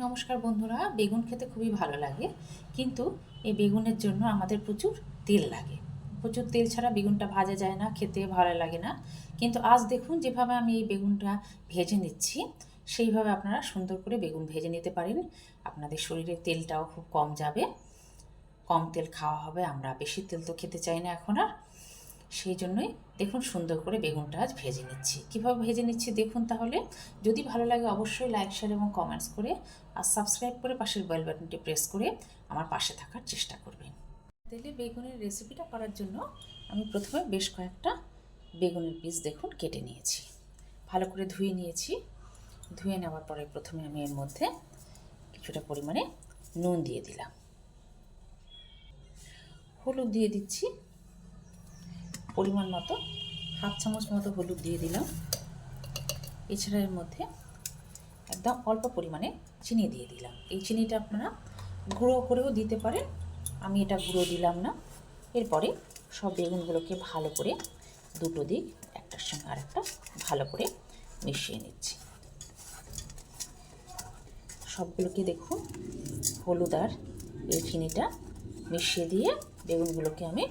নমস্কার বন্ধুরা, বেগুন খেতে খুবই ভালো লাগে, কিন্তু এই বেগুনের জন্য আমাদের প্রচুর তেল লাগে। প্রচুর তেল ছাড়া বেগুনটা ভাজা যায় না, খেতে ভালো লাগে না। কিন্তু আজ দেখুন যেভাবে আমি এই বেগুনটা ভেজে নিচ্ছি, সেইভাবে আপনারা সুন্দর করে বেগুন ভেজে নিতে পারেন। আপনাদের শরীরে তেলটাও খুব কম যাবে, কম তেল খাওয়া হবে, আমরা বেশি তেল তো খেতে চাই না এখন আর। সেই জন্যই দেখুন সুন্দর করে বেগুনটা আজ ভেজে নিচ্ছি। কীভাবে ভেজে নিচ্ছি দেখুন তাহলে। যদি ভালো লাগে অবশ্যই লাইক শেয়ার এবং কমেন্টস করে আর সাবস্ক্রাইব করে পাশের বেল বাটনটি প্রেস করে আমার পাশে থাকার চেষ্টা করবেন। তেলে বেগুনের রেসিপিটা করার জন্য আমি প্রথমে বেশ কয়েকটা বেগুনের পিস দেখুন কেটে নিয়েছি। ভালো করে ধুয়ে নিয়েছি। ধুয়ে নেওয়ার পরে প্রথমে আমি এর মধ্যে কিছুটা পরিমাণে নুন দিয়ে দিলাম। হলুদ দিয়ে দিচ্ছি। পরিমাণ মতো, হাফ চামচ মতো হলুদ দিয়ে দিলাম। এছাড়া এর মধ্যে একদম অল্প পরিমাণে চিনি দিয়ে দিলাম। এই চিনিটা আপনারা গুঁড়ো করেও দিতে পারেন, আমি এটা গুঁড়ো দিলাম না। এরপরে সব বেগুনগুলোকে ভালো করে দুটো দিক একটার সঙ্গে আরেকটা ভালো করে মিশিয়ে নিচ্ছি। সবগুলোকে দেখুন, হলুদ আর এই চিনিটা মিশিয়ে দিয়ে বেগুনগুলোকে আমি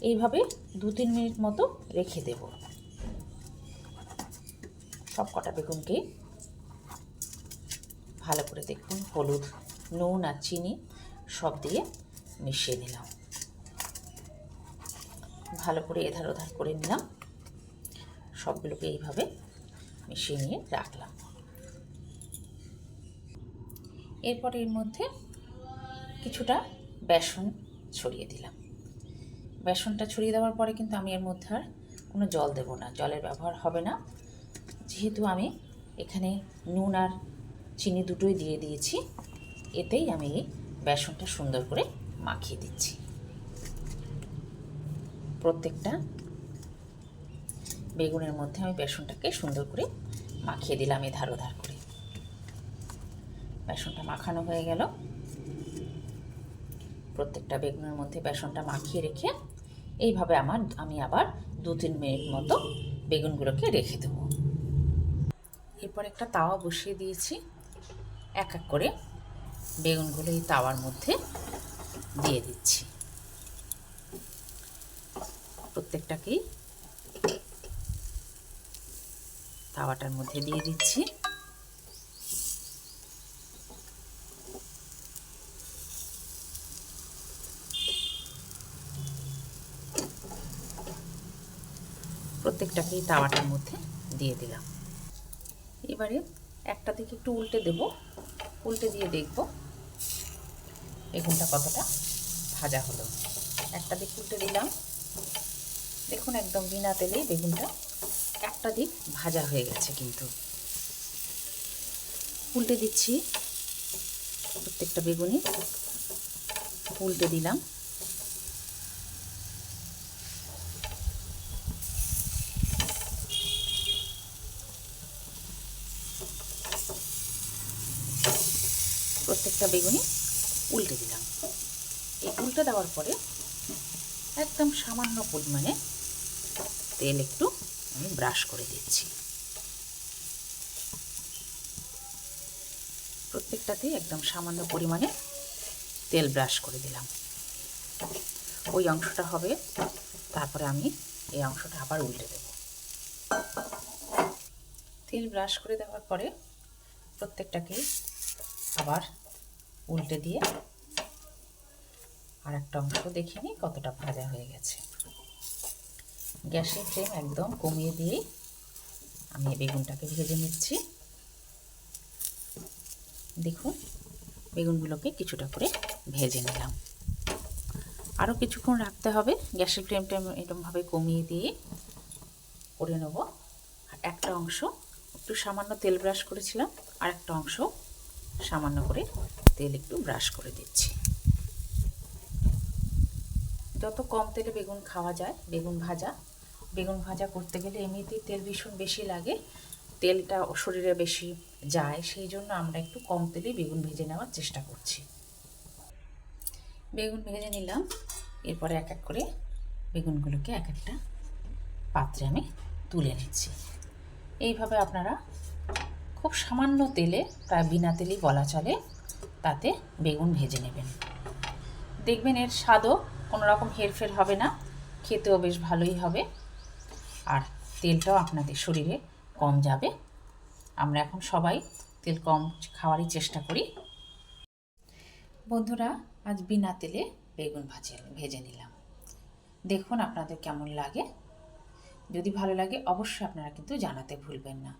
এইভাবে দু তিন মিনিট মতো রেখে দেব। সব কটা বেগুনকে ভালো করে দেখুন, হলুদ, নুন আর চিনি সব দিয়ে মিশিয়ে নিলাম। ভালো করে এধার ওধার করে নিলাম। সবগুলোকে এইভাবে মিশিয়ে নিয়ে রাখলাম। এরপর এর মধ্যে কিছুটা বেসন ছড়িয়ে দিলাম। বেসনটা ছড়িয়ে দেওয়ার পরে কিন্তু আমি এর মধ্যে আর কোনো জল দেব না। জলের ব্যবহার হবে না। যেহেতু আমি এখানে নুন আর চিনি দুটোই দিয়ে দিয়েছি, এতেই আমি এই বেসনটা সুন্দর করে মাখিয়ে দিচ্ছি। প্রত্যেকটা বেগুনের মধ্যে আমি বেসনটাকে সুন্দর করে মাখিয়ে দিলাম এধার ওধার করে। বেসনটা মাখানো হয়ে গেল। প্রত্যেকটা বেগুনের মধ্যে বেসনটা মাখিয়ে রেখে এইভাবে আমার, আমি আবার দু তিন মিনিট মতো বেগুনগুলোকে রেখে দেবো। এরপর একটা তাওয়া বসিয়ে দিয়েছি। এক এক করে বেগুনগুলো এই তাওয়ার মধ্যে দিয়ে দিচ্ছি। প্রত্যেকটাকেই তাওয়াটার মধ্যে দিয়ে দিচ্ছি। প্রত্যেকটাকেই তাওয়াটার মধ্যে দিয়ে দিলাম। এবারে একটা দিকে একটু উল্টে দেব। উল্টে দিয়ে দেখব বেগুনটা কতটা ভাজা হলো। একটা দিক উল্টে দিলাম। দেখুন একদম বিনা তেলেই বেগুনটা একটা দিক ভাজা হয়ে গেছে কিন্তু। উল্টে দিচ্ছি প্রত্যেকটা বেগুনি উল্টে দিলাম। প্রত্যেকটা বেগুনি উল্টে দিলাম। এই উল্টে দেওয়ার পরে একদম সামান্য পরিমাণে তেল একটু আমি ব্রাশ করে দিচ্ছি। প্রত্যেকটাতেই একদম সামান্য পরিমাণে তেল ব্রাশ করে দিলাম। ওই অংশটা হবে, তারপরে আমি এই অংশটা আবার উল্টে দেব। তেল ব্রাশ করে দেওয়ার পরে প্রত্যেকটাকে আবার উল্টে দিয়ে আর একটা অংশ দেখে নিই কতটা ভাজা হয়ে গেছে। গ্যাসের ফ্লেম একদম কমিয়ে দিয়ে আমি বেগুনটাকে ভেজে নিচ্ছি। দেখুন, বেগুনগুলোকে কিছুটা করে ভেজে নিলাম। আরও কিছুক্ষণ রাখতে হবে, গ্যাসের ফ্লেমটা এরকমভাবে কমিয়ে দিয়ে করে নেব। আর একটা অংশ একটু সামান্য তেল ব্রাশ করেছিলাম আর একটা অংশ সামান্য করে তেল একটু ব্রাশ করে দিচ্ছি। যত কম তেলে বেগুন খাওয়া যায়, বেগুন ভাজা বেগুন ভাজা করতে গেলে এমনিতেই তেল ভীষণ বেশি লাগে, তেলটা শরীরে বেশি যায়, সেই জন্য আমরা একটু কম তেলেই বেগুন ভেজে নেওয়ার চেষ্টা করছি। বেগুন ভেজে নিলাম, এরপরে এক এক করে বেগুনগুলোকে এক একটা পাত্রে আমি তুলে নিচ্ছি। এইভাবে আপনারা খুব সামান্য তেলে, প্রায় বিনা তেলেই বলা চলে তাতে বেগুন ভেজে নেবেন। দেখবেন এর স্বাদও কোনো রকম হেরফের হবে না, খেতেও বেশ ভালোই হবে। আর তেলটাও আপনাদের শরীরে কম যাবে। আমরা এখন সবাই তেল কম খাওয়ারই চেষ্টা করি। বন্ধুরা, আজ বিনা তেলে বেগুন ভাজে, ভেজে নিলাম। দেখুন আপনাদের কেমন লাগে। যদি ভালো লাগে, অবশ্যই আপনারা কিন্তু জানাতে ভুলবেন না।